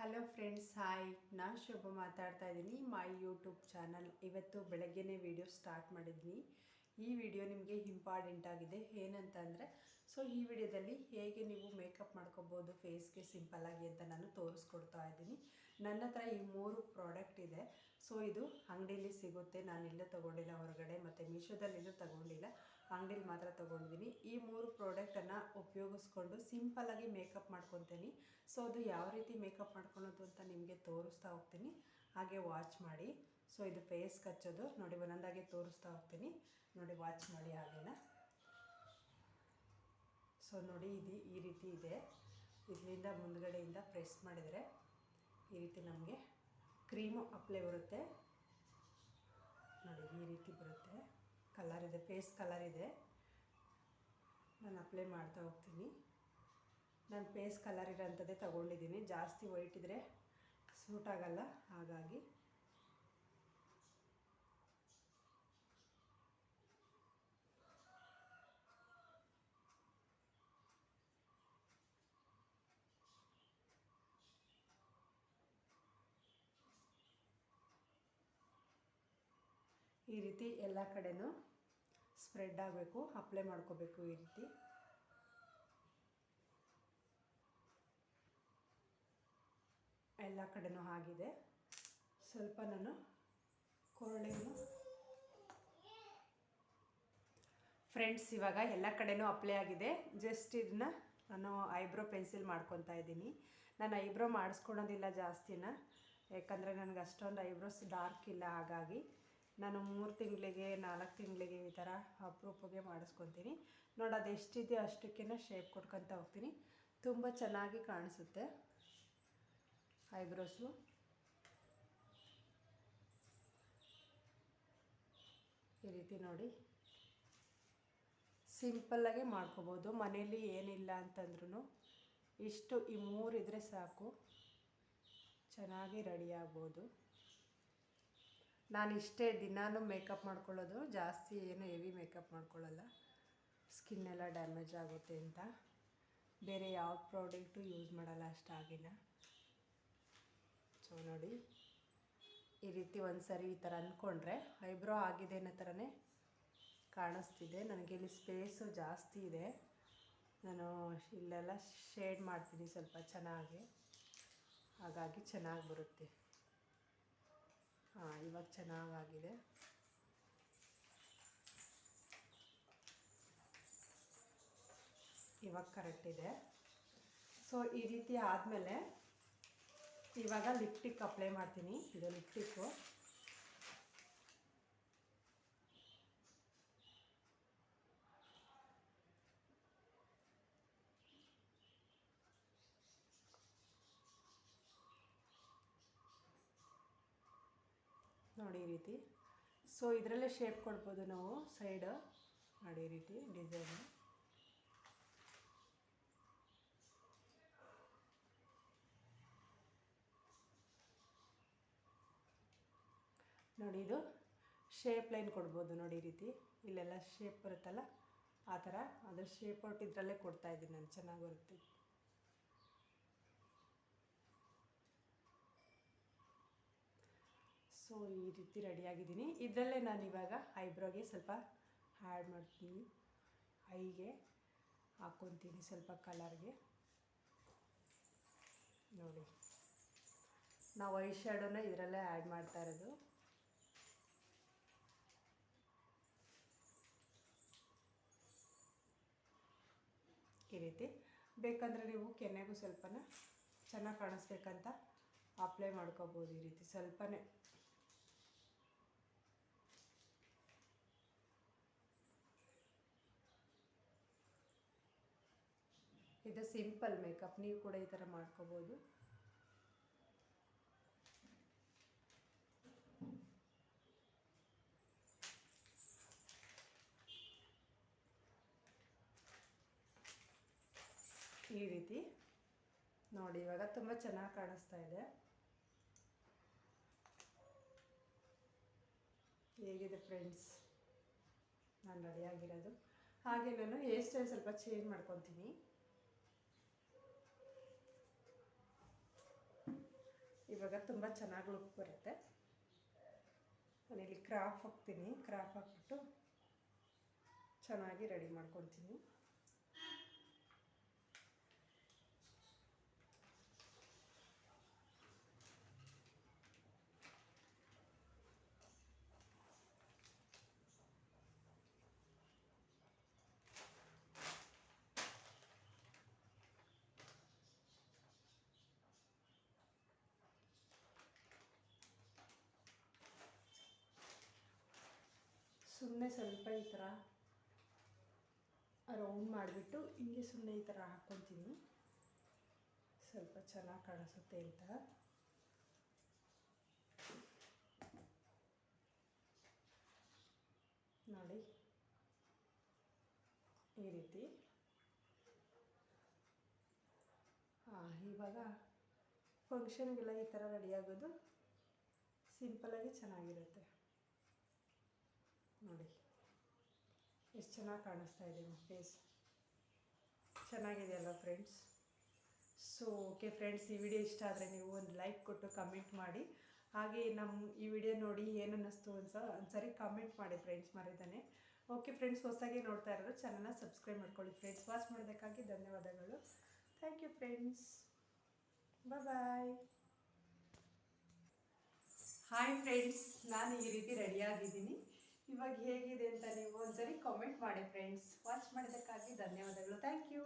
Hello friends hi ನಾನು ಶುಭ ಮಾತಾಡ್ತಾ ಇದ್ದೀನಿ. ಮೈ ಯೂಟ್ಯೂಬ್ ಚಾನಲ್ ಇವತ್ತು ಬೆಳಗ್ಗೆನೇ ವಿಡಿಯೋ ಸ್ಟಾರ್ಟ್ ಮಾಡಿದ್ದೀನಿ. ಈ ವಿಡಿಯೋ ನಿಮಗೆ ಇಂಪಾರ್ಟೆಂಟ್ ಆಗಿದೆ. ಏನಂತ ಅಂದರೆ ಸೊ ಈ ವಿಡಿಯೋದಲ್ಲಿ ಹೇಗೆ ನೀವು ಮೇಕಪ್ ಮಾಡ್ಕೋಬೋದು ಫೇಸ್ಗೆ ಸಿಂಪಲ್ಲಾಗಿ ಅಂತ ನಾನು ತೋರಿಸ್ಕೊಡ್ತಾ ಇದ್ದೀನಿ. ನನ್ನ ಹತ್ರ ಈ ಮೂರು ಪ್ರಾಡಕ್ಟ್ ಇದೆ. ಸೊ ಇದು ಅಂಗಡಿಯಲ್ಲಿ ಸಿಗುತ್ತೆ. ನಾನು ಎಲ್ಲೂ ತೊಗೊಂಡಿಲ್ಲ ಹೊರಗಡೆ. ಮತ್ತು ಮೀಶೋದಲ್ಲೆಲ್ಲೂ ತೊಗೊಂಡಿಲ್ಲ. ಅಂಗಡೀಲಿ ಮಾತ್ರ ತೊಗೊಂಡಿದ್ದೀನಿ ಈ ಮೂರು ಪ್ರಾಡಕ್ಟನ್ನು ಉಪಯೋಗಿಸ್ಕೊಂಡು ಸಿಂಪಲ್ಲಾಗಿ ಮೇಕಪ್ ಮಾಡ್ಕೊತೀನಿ. ಸೊ ಅದು ಯಾವ ರೀತಿ ಮೇಕಪ್ ಮಾಡ್ಕೊಳೋದು ಅಂತ ನಿಮಗೆ ತೋರಿಸ್ತಾ ಹೋಗ್ತೀನಿ. ಹಾಗೆ ವಾಚ್ ಮಾಡಿ. ಸೊ ಇದು ಫೇಸ್ ಕಚ್ಚೋದು. ನೋಡಿ, ಒಂದೊಂದಾಗಿ ತೋರಿಸ್ತಾ ಹೋಗ್ತೀನಿ. ನೋಡಿ ವಾಚ್ ಮಾಡಿ ಹಾಗೇನ. ಸೊ ನೋಡಿ, ಇದು ಈ ರೀತಿ ಇದೆ. ಇದರಿಂದ ಮುಂದ್ಗಡೆಯಿಂದ ಪ್ರೆಸ್ ಮಾಡಿದರೆ ಈ ರೀತಿ ನಮಗೆ ಕ್ರೀಮು ಅಪ್ಲೈ ಬರುತ್ತೆ. ನೋಡಿ, ಈ ರೀತಿ ಬರುತ್ತೆ. ಕಲರ್ ಇದೆ, ಫೇಸ್ ಕಲರ್ ಇದೆ. ನಾನು ಅಪ್ಲೈ ಮಾಡ್ತಾ ಹೋಗ್ತೀನಿ. ನಾನು ಫೇಸ್ ಕಲರ್ ಇರೋಂಥದ್ದೇ ತಗೊಂಡಿದ್ದೀನಿ. ಜಾಸ್ತಿ ವೈಟ್ ಇದ್ದರೆ ಸೂಟ್ ಆಗಲ್ಲ, ಹಾಗಾಗಿ. ಈ ರೀತಿ ಎಲ್ಲ ಕಡೆನೂ ಸ್ಪ್ರೆಡ್ ಆಗಬೇಕು ಅಪ್ಲೈ ಮಾಡ್ಕೋಬೇಕು ಈ ರೀತಿ. ಎಲ್ಲ ಕಡೆನೂ ಆಗಿದೆ. ಸ್ವಲ್ಪ ನಾನು ಕೊರಳೆಯನ್ನು ಫ್ರೆಂಡ್ಸ್ ಇವಾಗ ಎಲ್ಲ ಕಡೆನೂ ಅಪ್ಲೈ ಆಗಿದೆ. ಜಸ್ಟ್ ಇದನ್ನ ನಾನು ಐಬ್ರೋ ಪೆನ್ಸಿಲ್ ಮಾಡ್ಕೊತಾ ಇದ್ದೀನಿ. ನಾನು ಐಬ್ರೋ ಮಾಡಿಸ್ಕೊಳೋದಿಲ್ಲ ಜಾಸ್ತಿನ. ಯಾಕಂದರೆ ನನಗೆ ಅಷ್ಟೊಂದು ಐಬ್ರೋಸ್ ಡಾರ್ಕ್ ಇಲ್ಲ ಹಾಗಾಗಿ. ನಾನು ಮೂರು ತಿಂಗಳಿಗೆ, ನಾಲ್ಕು ತಿಂಗಳಿಗೆ ಈ ಥರ ಅಪ್ರೂಪಗೆ ಮಾಡಿಸ್ಕೊತೀನಿ. ನೋಡಿ, ಅದು ಎಷ್ಟಿದೆಯೋ ಅಷ್ಟಕ್ಕೆ ಶೇಪ್ ಕೊಟ್ಕೊತ ಹೋಗ್ತೀನಿ. ತುಂಬ ಚೆನ್ನಾಗಿ ಕಾಣಿಸುತ್ತೆ. ಐಬ್ರೋಸು ಈ ರೀತಿ ನೋಡಿ. ಸಿಂಪಲ್ಲಾಗೆ ಮಾಡ್ಕೋಬೋದು. ಮನೇಲಿ ಏನಿಲ್ಲ ಅಂತಂದ್ರೂ ಇಷ್ಟು ಈ ಮೂರು ಇದ್ದರೆ ಸಾಕು. ಚೆನ್ನಾಗಿ ರೆಡಿ ಆಗ್ಬೋದು. ನಾನು ಇಷ್ಟೇ ದಿನಾನು ಮೇಕಪ್ ಮಾಡ್ಕೊಳ್ಳೋದು, ಜಾಸ್ತಿ ಏನು ಹೆವಿ ಮೇಕಪ್ ಮಾಡ್ಕೊಳ್ಳಲ್ಲ. ಸ್ಕಿನ್ ಎಲ್ಲ ಡ್ಯಾಮೇಜ್ ಆಗುತ್ತೆ ಅಂತ. ಬೇರೆ ಯಾವ ಪ್ರಾಡಕ್ಟು ಯೂಸ್ ಮಾಡಲ್ಲ ಅಷ್ಟಾಗಿಲ್ಲ ಸೊ ನೋಡಿ, ಈ ರೀತಿ ಒಂದು ಸರಿ ಈ ಥರ ಅಂದ್ಕೊಂಡ್ರೆ ಐಬ್ರೋ ಆಗಿದೆ ಅನ್ನೋ ಥರನೇ ಕಾಣಿಸ್ತಿದೆ. ನನಗೆ ಇಲ್ಲಿ ಸ್ಪೇಸು ಜಾಸ್ತಿ ಇದೆ. ನಾನು ಇಲ್ಲೆಲ್ಲ ಶೇಡ್ ಮಾಡ್ತೀನಿ ಸ್ವಲ್ಪ ಚೆನ್ನಾಗಿ. ಹಾಗಾಗಿ ಚೆನ್ನಾಗಿ ಬರುತ್ತೆ. ಹಾಂ, ಇವಾಗ ಚೆನ್ನಾಗಾಗಿದೆ. ಇವಾಗ ಕರೆಕ್ಟ್ ಇದೆ. ಸೊ ಈ ರೀತಿ ಆದಮೇಲೆ ಇವಾಗ ಲಿಪ್ಟಿಕ್ ಅಪ್ಲೈ ಮಾಡ್ತೀನಿ. ಇದು ಲಿಪ್ಟಿಕ್ಕು ನೋಡಿ ಈ ರೀತಿ. ಸೊ ಇದರಲ್ಲೇ ಶೇಪ್ ಕೊಡ್ಬೋದು ನಾವು ಸೈಡ್ ನೋಡಿ ಈ ರೀತಿ ಡಿಸೈನು ನೋಡಿ ಇದು ಶೇಪ್ ಲೈನ್ ಕೊಡ್ಬೋದು ನೋಡಿ ಈ ರೀತಿ. ಇಲ್ಲೆಲ್ಲ ಶೇಪ್ ಬರುತ್ತಲ್ಲ, ಆ ಥರ. ಅದ್ರ ಶೇಪ್ ಔಟ್ ಇದರಲ್ಲೇ ಕೊಡ್ತಾಯಿದ್ದೀನಿ ನಾನು, ಚೆನ್ನಾಗಿ ಬರುತ್ತೆ. ಸೊ, ಈ ರೀತಿ ರೆಡಿಯಾಗಿದ್ದೀನಿ. ಇದರಲ್ಲೇ ನಾನು ಇವಾಗ ಐಬ್ರೋಗೆ ಸ್ವಲ್ಪ ಆ್ಯಡ್ ಮಾಡ್ತೀನಿ. ಐಗೆ ಹಾಕ್ಕೊತೀನಿ ಸ್ವಲ್ಪ ಕಲರ್ಗೆ. ನೋಡಿ. ನಾವು ಐ ಶ್ಯಾಡೋನ ಇದರಲ್ಲೇ ಆ್ಯಡ್ ಮಾಡ್ತಾ ಇರೋದು. ಈ ರೀತಿ. ಬೇಕಂದರೆ ನೀವು ಕೆನ್ನೆಗೂ ಸ್ವಲ್ಪನ ಚೆನ್ನಾಗಿ ಕಾಣಿಸ್ಬೇಕಂತ ಅಪ್ಲೈ ಮಾಡ್ಕೋಬೋದು ಈ ರೀತಿ. ಸ್ವಲ್ಪನೇ. ಇದು ಸಿಂಪಲ್ ಮೇಕಪ್, ನೀವು ಕೂಡ ಈ ಥರ ಮಾಡ್ಕೋಬೋದು. ಈ ರೀತಿ. ನೋಡಿ, ಇವಾಗ ತುಂಬ ಚೆನ್ನಾಗಿ ಕಾಣಿಸ್ತಾ ಇದೆ. ಹೇಗಿದೆ ಫ್ರೆಂಡ್ಸ್? ನಾನು ರೆಡಿಯಾಗಿರೋದು ಹಾಗೆ ನಾನು ಹೇರ್ ಸ್ಟೈಲ್ ಸ್ವಲ್ಪ ಚೇಂಜ್ ಮಾಡ್ಕೊತೀನಿ. ಇವಾಗ ತುಂಬ ಚೆನ್ನಾಗಿ ಲುಕ್ ಬರುತ್ತೆ. ನಾನಿಲ್ಲಿ ಕ್ರಾಫ್ ಹಾಕ್ತೀನಿ. ಕ್ರಾಫ್ ಹಾಕ್ಬಿಟ್ಟು ಚೆನ್ನಾಗಿ ರೆಡಿ ಮಾಡ್ಕೊತೀನಿ. ಸುಮ್ಮನೆ ಸ್ವಲ್ಪ ಈ ಥರ ರೌಂಡ್ ಮಾಡಿಬಿಟ್ಟು ಹಿಂಗೆ ಸುಮ್ಮನೆ ಈ ಥರ ಹಾಕ್ಕೊತೀನಿ ಸ್ವಲ್ಪ ಚೆನ್ನಾಗಿ ಕಾಣಿಸುತ್ತೆ ಅಂತ. ನೋಡಿ. ಈ ರೀತಿ. ಹಾಂ, ಇವಾಗ ಫಂಕ್ಷನ್ಗೆಲ್ಲ ಈ ಥರ ರೆಡಿ ಆಗೋದು. ಸಿಂಪಲಾಗಿ ಚೆನ್ನಾಗಿರುತ್ತೆ ನೋಡಿ ಎಷ್ಟು ಚೆನ್ನಾಗಿ ಕಾಣಿಸ್ತಾ ಇದೆ ಫೇಸ್ ಚೆನ್ನಾಗಿದೆಯಲ್ಲ ಫ್ರೆಂಡ್ಸ್ ಸೊ ಓಕೆ ಫ್ರೆಂಡ್ಸ್ ಈ ವಿಡಿಯೋ ಇಷ್ಟ ಆದರೆ ನೀವು ಒಂದು ಲೈಕ್ ಕೊಟ್ಟು ಕಮೆಂಟ್ ಮಾಡಿ. ಹಾಗೆ ನಮ್ಮ ಈ ವಿಡಿಯೋ ನೋಡಿ ಏನು ಅನ್ನಿಸ್ತು ಅನ್ಸ ಒಂದ್ಸರಿ ಕಮೆಂಟ್ ಮಾಡಿ ಫ್ರೆಂಡ್ಸ್ ಮರಿದಾನೆ. ಓಕೆ ಫ್ರೆಂಡ್ಸ್ ಹೊಸದಾಗಿ ನೋಡ್ತಾ ಇರೋರು ಚಾನಲ್ನ ಸಬ್ಸ್ಕ್ರೈಬ್ ಮಾಡ್ಕೊಳ್ಳಿ ಫ್ರೆಂಡ್ಸ್ ವಾಚ್ ಮಾಡೋದಕ್ಕಾಗಿ ಧನ್ಯವಾದಗಳು. Thank you friends bye hi friends ನಾನು ಈ ರೀತಿ ರೆಡಿಯಾಗಿದ್ದೀನಿ ಇವಾಗ ಹೇಗಿದೆ ಅಂತ ನೀವು ಒಂದ್ಸರಿ ಕಾಮೆಂಟ್ ಮಾಡಿ ಫ್ರೆಂಡ್ಸ್ ವಾಚ್ ಮಾಡಿದ್ದಕ್ಕಾಗಿ ಧನ್ಯವಾದಗಳು. Thank you